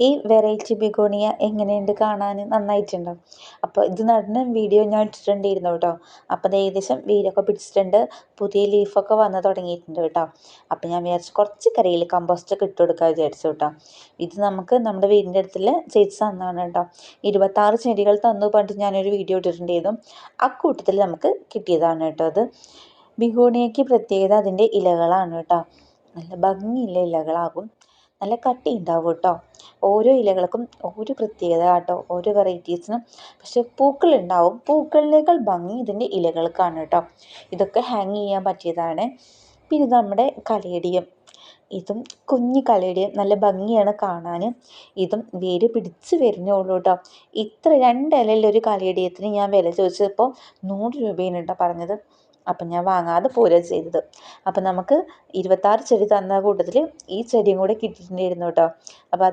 ഈ variety begonia എങ്ങനെയുണ്ട് കാണാൻ നന്നായിട്ടുണ്ടോ. അപ്പോൾ ഇത് നടന്ന വീഡിയോ ഞാൻ ഇട്ടിട്ടുണ്ടായിരുന്നു കേട്ടോ. അപ്പോൾ ഏകദേശം വീടൊക്കെ പിടിച്ചിട്ടുണ്ട്. പുതിയ ലീഫൊക്കെ വന്ന് തുടങ്ങിയിട്ടുണ്ട് കേട്ടോ. അപ്പോൾ ഞാൻ വിചാരിച്ചു കുറച്ച് കറിയിൽ കമ്പോസ്റ്റൊക്കെ ഇട്ട് കൊടുക്കാൻ വിചാരിച്ചു കേട്ടോ. ഇത് നമുക്ക് നമ്മുടെ വീടിന്റെ അടുത്തുള്ള ചേച്ചി തന്നാണ് കേട്ടോ. ഇരുപത്താറ് ചെടികൾ തന്നു പറഞ്ഞിട്ട് ഞാനൊരു വീഡിയോ ഇട്ടിട്ടുണ്ടായിരുന്നു. ആ കൂട്ടത്തിൽ നമുക്ക് കിട്ടിയതാണ് കേട്ടോ അത്. ബിഗോണിയയ്ക്ക് പ്രത്യേകത അതിന്റെ ഇലകളാണ് കേട്ടോ. നല്ല ഭംഗിയുള്ള ഇലകളാകും. നല്ല കട്ടി ഉണ്ടാവും കേട്ടോ. ഓരോ ഇലകൾക്കും ഓരോ പ്രത്യേകത കേട്ടോ ഓരോ വെറൈറ്റീസിനും പക്ഷെ പൂക്കളുണ്ടാവും. പൂക്കളിനേക്കാൾ ഭംഗി ഇതിന്റെ ഇലകൾക്കാണ് കേട്ടോ. ഇതൊക്കെ ഹാങ് ചെയ്യാൻ പറ്റിയതാണ്. പിന്നെ നമ്മുടെ കലേഡിയം ഇതും കുഞ്ഞു കലേഡിയം നല്ല ഭംഗിയാണ് കാണാൻ. ഇതും വേര് പിടിച്ച് വരുന്നുള്ളൂ കേട്ടോ. ഇത്ര രണ്ട് ഇലയിൽ ഒരു കലേഡിയത്തിന് ഞാൻ വില ചോദിച്ചപ്പോൾ നൂറ് രൂപയാണ് കേട്ടോ പറഞ്ഞത്. അപ്പം ഞാൻ വാങ്ങാതെ പോരുക ചെയ്തത്. അപ്പം നമുക്ക് ഇരുപത്താറ് ചെടി തന്ന കൂട്ടത്തിൽ ഈ ചെടിയും കൂടെ കിട്ടിയിട്ടുണ്ടായിരുന്നു കേട്ടോ. അപ്പോൾ അത്